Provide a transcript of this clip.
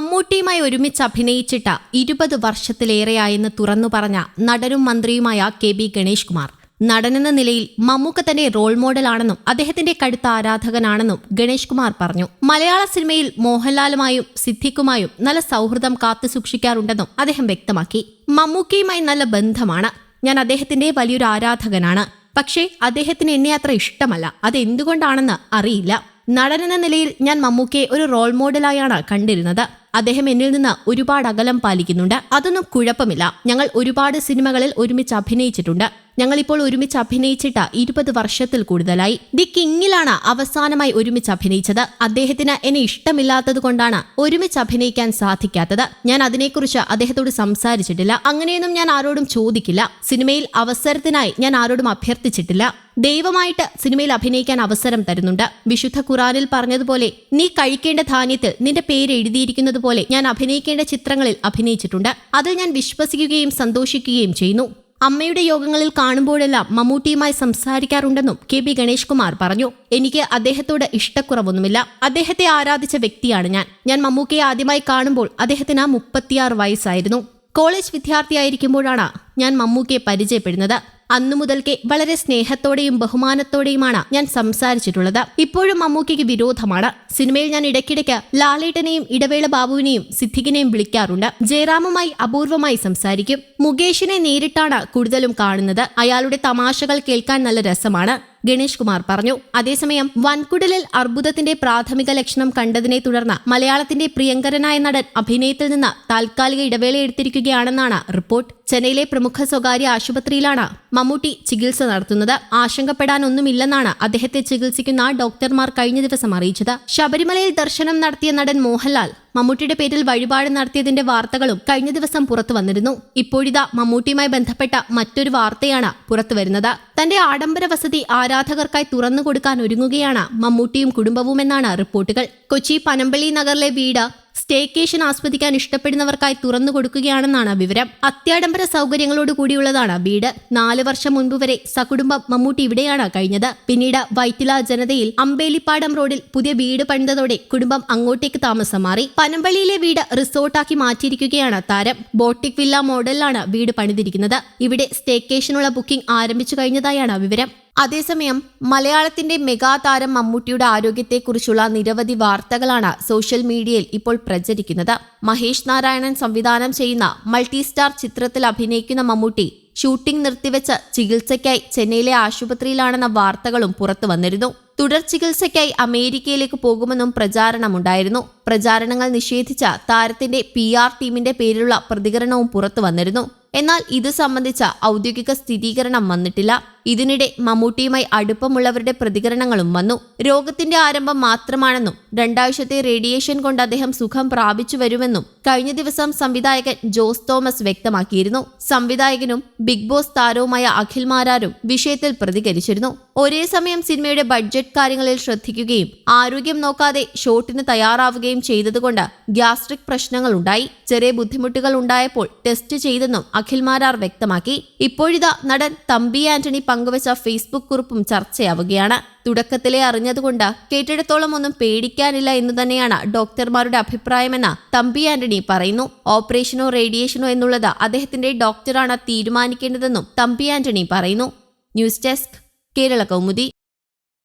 മമ്മൂട്ടിയുമായി ഒരുമിച്ച് അഭിനയിച്ചിട്ട ഇരുപത് വർഷത്തിലേറെയായെന്ന് തുറന്നു പറഞ്ഞ നടനും മന്ത്രിയുമായ കെ ബി ഗണേഷ് കുമാർ. നടനെന്ന നിലയിൽ മമ്മൂക്ക തന്നെ റോൾ മോഡലാണെന്നും അദ്ദേഹത്തിന്റെ കടുത്ത ആരാധകനാണെന്നും ഗണേഷ് കുമാർ പറഞ്ഞു. മലയാള സിനിമയിൽ മോഹൻലാലുമായും സിദ്ദിഖുമായും നല്ല സൗഹൃദം കാത്തു സൂക്ഷിക്കാറുണ്ടെന്നും അദ്ദേഹം വ്യക്തമാക്കി. മമ്മൂക്കയുമായി നല്ല ബന്ധമാണ്. ഞാൻ അദ്ദേഹത്തിന്റെ വലിയൊരു ആരാധകനാണ്. പക്ഷേ അദ്ദേഹത്തിന് എന്നെ അത്ര ഇഷ്ടമല്ല. അതെന്തുകൊണ്ടാണെന്ന് അറിയില്ല. നടനെന്ന നിലയിൽ ഞാൻ മമ്മൂക്കയെ ഒരു റോൾ മോഡലായാണ് കണ്ടിരുന്നത്. അദ്ദേഹം എന്നിൽ നിന്ന് ഒരുപാട് അകലം പാലിക്കുന്നുണ്ട്. അതൊന്നും കുഴപ്പമില്ല. ഞങ്ങൾ ഒരുപാട് സിനിമകളിൽ ഒരുമിച്ച് അഭിനയിച്ചിട്ടുണ്ട്. ഞങ്ങളിപ്പോൾ ഒരുമിച്ച് അഭിനയിച്ചിട്ട് ഇരുപത് വർഷത്തിൽ കൂടുതലായി. ദി കിങ്ങിലാണ് അവസാനമായി ഒരുമിച്ച് അഭിനയിച്ചത്. അദ്ദേഹത്തിന് എന്നെ ഇഷ്ടമില്ലാത്തത് കൊണ്ടാണ് ഒരുമിച്ച് അഭിനയിക്കാൻ സാധിക്കാത്തത്. ഞാൻ അതിനെക്കുറിച്ച് അദ്ദേഹത്തോട് സംസാരിച്ചിട്ടില്ല. അങ്ങനെയൊന്നും ഞാൻ ആരോടും ചോദിക്കില്ല. സിനിമയിൽ അവസരത്തിനായി ഞാൻ ആരോടും അഭ്യർത്ഥിച്ചിട്ടില്ല. ദൈവമായിട്ട് സിനിമയിൽ അഭിനയിക്കാൻ അവസരം തരുന്നുണ്ട്. വിശുദ്ധ ഖുറാനിൽ പറഞ്ഞതുപോലെ നീ കഴിക്കേണ്ട ധാന്യത്തിൽ നിന്റെ പേര് എഴുതിയിരിക്കുന്നത് പോലെ ഞാൻ അഭിനയിക്കേണ്ട ചിത്രങ്ങളിൽ അഭിനയിച്ചിട്ടുണ്ട്. അതിൽ ഞാൻ വിശ്വസിക്കുകയും സന്തോഷിക്കുകയും ചെയ്യുന്നു. അമ്മയുടെ യോഗങ്ങളിൽ കാണുമ്പോഴെല്ലാം മമ്മൂട്ടിയുമായി സംസാരിക്കാറുണ്ടെന്നും കെ പി ഗണേഷ് കുമാർ പറഞ്ഞു. എനിക്ക് അദ്ദേഹത്തോട് ഇഷ്ടക്കുറവൊന്നുമില്ല. അദ്ദേഹത്തെ ആരാധിച്ച വ്യക്തിയാണ് ഞാൻ. ഞാൻ മമ്മൂക്കയെ ആദ്യമായി കാണുമ്പോൾ അദ്ദേഹത്തിന് മുപ്പത്തിയാറ് വയസ്സായിരുന്നു. കോളേജ് വിദ്യാർത്ഥിയായിരിക്കുമ്പോഴാണ് ഞാൻ മമ്മൂക്കയെ പരിചയപ്പെടുന്നത്. അന്നു മുതൽക്കേ വളരെ സ്നേഹത്തോടെയും ബഹുമാനത്തോടെയുമാണ് ഞാൻ സംസാരിച്ചിട്ടുള്ളത്. ഇപ്പോഴും മമ്മൂക്കയ്ക്ക് വിരോധമാണ്. സിനിമയിൽ ഞാൻ ഇടയ്ക്കിടയ്ക്ക് ലാലേട്ടനെയും ഇടവേള ബാബുവിനെയും സിദ്ദിഖിനെയും വിളിക്കാറുണ്ട്. ജയറാമുമായി അപൂർവമായി സംസാരിക്കും. മുകേഷിനെ നേരിട്ടാണ് കൂടുതലും കാണുന്നത്. അയാളുടെ തമാശകൾ കേൾക്കാൻ നല്ല രസമാണ്. ഗണേഷ് കുമാർ പറഞ്ഞു അതേസമയം വൻകുടലിൽ അർബുദത്തിന്റെ പ്രാഥമിക ലക്ഷണം കണ്ടതിനെ തുടർന്ന് മലയാളത്തിന്റെ പ്രിയങ്കരനായ നടൻ അഭിനയത്തിൽ നിന്ന് താൽക്കാലിക ഇടവേള എടുത്തിരിക്കുകയാണെന്നാണ് റിപ്പോർട്ട്. ചെന്നൈയിലെ പ്രമുഖ സ്വകാര്യ ആശുപത്രിയിലാണ് മമ്മൂട്ടി ചികിത്സ നടത്തുന്നത്. ആശങ്കപ്പെടാനൊന്നുമില്ലെന്നാണ് അദ്ദേഹത്തെ ചികിത്സിക്കുന്ന ഡോക്ടർമാർ കഴിഞ്ഞ ദിവസം അറിയിച്ചത്. ശബരിമലയിൽ ദർശനം നടത്തിയ നടൻ മോഹൻലാൽ മമ്മൂട്ടിയുടെ പേരിൽ വഴിപാട് നടത്തിയതിന്റെ വാർത്തകളും കഴിഞ്ഞ ദിവസം പുറത്തു വന്നിരുന്നു. ഇപ്പോഴിതാ മമ്മൂട്ടിയുമായി ബന്ധപ്പെട്ട മറ്റൊരു വാർത്തയാണ് പുറത്തു വരുന്നത്. തന്റെ ആഡംബര വസതി ആരാധകർക്കായി തുറന്നു കൊടുക്കാൻ ഒരുങ്ങുകയാണ് മമ്മൂട്ടിയും കുടുംബവുമെന്നാണ് റിപ്പോർട്ടുകൾ. കൊച്ചി പനമ്പള്ളി നഗറിലെ വീട് സ്റ്റേക്കേഷൻ ആസ്വദിക്കാൻ ഇഷ്ടപ്പെടുന്നവർക്കായി തുറന്നു കൊടുക്കുകയാണെന്നാണ് വിവരം. അത്യാഡംബര സൗകര്യങ്ങളോട് കൂടിയുള്ളതാണ് വീട്. നാല് വർഷം മുൻപ് വരെ സകുടുംബം മമ്മൂട്ടി ഇവിടെയാണ് കഴിഞ്ഞത്. പിന്നീട് വൈറ്റില ജനതയിൽ അമ്പേലിപ്പാടം റോഡിൽ പുതിയ വീട് പണിതതോടെ കുടുംബം അങ്ങോട്ടേക്ക് താമസം മാറി. പനമ്പള്ളിയിലെ വീട് റിസോർട്ടാക്കി മാറ്റിയിരിക്കുകയാണ് താരം. ബോട്ടിക് വില്ല മോഡലിലാണ് വീട് പണിതിരിക്കുന്നത്. ഇവിടെ സ്റ്റേക്കേഷനുള്ള ബുക്കിംഗ് ആരംഭിച്ചു കഴിഞ്ഞതായാണ് വിവരം. അതേസമയം മലയാളത്തിന്റെ മെഗാതാരം മമ്മൂട്ടിയുടെ ആരോഗ്യത്തെക്കുറിച്ചുള്ള നിരവധി വാർത്തകളാണ് സോഷ്യൽ മീഡിയയിൽ ഇപ്പോൾ പ്രചരിക്കുന്നത്. മഹേഷ് നാരായണൻ സംവിധാനം ചെയ്യുന്ന മൾട്ടി സ്റ്റാർ ചിത്രത്തിൽ അഭിനയിക്കുന്ന മമ്മൂട്ടി ഷൂട്ടിംഗ് നിർത്തിവെച്ച ചികിത്സയ്ക്കായി ചെന്നൈയിലെ ആശുപത്രിയിലാണെന്ന വാർത്തകളും പുറത്തു വന്നിരുന്നു. തുടർ ചികിത്സയ്ക്കായി അമേരിക്കയിലേക്ക് പോകുമെന്നും പ്രചാരണമുണ്ടായിരുന്നു. പ്രചാരണങ്ങൾ നിഷേധിച്ച താരത്തിന്റെ പി ആർ ടീമിന്റെ പേരിലുള്ള പ്രതികരണവും പുറത്തു വന്നിരുന്നു. എന്നാൽ ഇത് സംബന്ധിച്ച ഔദ്യോഗിക സ്ഥിരീകരണം വന്നിട്ടില്ല. ഇതിനിടെ മമ്മൂട്ടിയുമായി അടുപ്പമുള്ളവരുടെ പ്രതികരണങ്ങളും വന്നു. രോഗത്തിന്റെ ആരംഭം മാത്രമാണെന്നും രണ്ടാഴ്ചത്തെ റേഡിയേഷൻ കൊണ്ട് അദ്ദേഹം സുഖം പ്രാപിച്ചു വരുമെന്നും കഴിഞ്ഞ ദിവസം സംവിധായകൻ ജോസ് തോമസ് വ്യക്തമാക്കിയിരുന്നു. സംവിധായകനും ബിഗ് ബോസ് താരവുമായ അഖിൽ മാരാരും വിഷയത്തിൽ പ്രതികരിച്ചിരുന്നു. ഒരേ സമയം സിനിമയുടെ ബഡ്ജറ്റ് കാര്യങ്ങളിൽ ശ്രദ്ധിക്കുകയും ആരോഗ്യം നോക്കാതെ ഷോട്ടിന് തയ്യാറാവുകയും ചെയ്തതുകൊണ്ട് ഗ്യാസ്ട്രിക് പ്രശ്നങ്ങൾ ഉണ്ടായി. ചെറിയ ബുദ്ധിമുട്ടുകൾ ഉണ്ടായപ്പോൾ ടെസ്റ്റ് ചെയ്തെന്നും അഖിൽ മാരാർ വ്യക്തമാക്കി. ഇപ്പോഴിതാ നടൻ തമ്പി ആന്റണി പങ്കുവച്ച ഫേസ്ബുക്ക് കുറിപ്പും ചർച്ചയാവുകയാണ്. തുടക്കത്തിലെ അറിഞ്ഞതുകൊണ്ട് കേട്ടിടത്തോളം ഒന്നും പേടിക്കാനില്ല എന്ന് തന്നെയാണ് ഡോക്ടർമാരുടെ അഭിപ്രായമെന്ന് തമ്പി ആന്റണി പറയുന്നു. ഓപ്പറേഷനോ റേഡിയേഷനോ എന്നുള്ളത് അദ്ദേഹത്തിന്റെ ഡോക്ടറാണ് തീരുമാനിക്കേണ്ടതെന്നും തമ്പി ആന്റണി പറയുന്നു. News desk Kerala Kaumudi.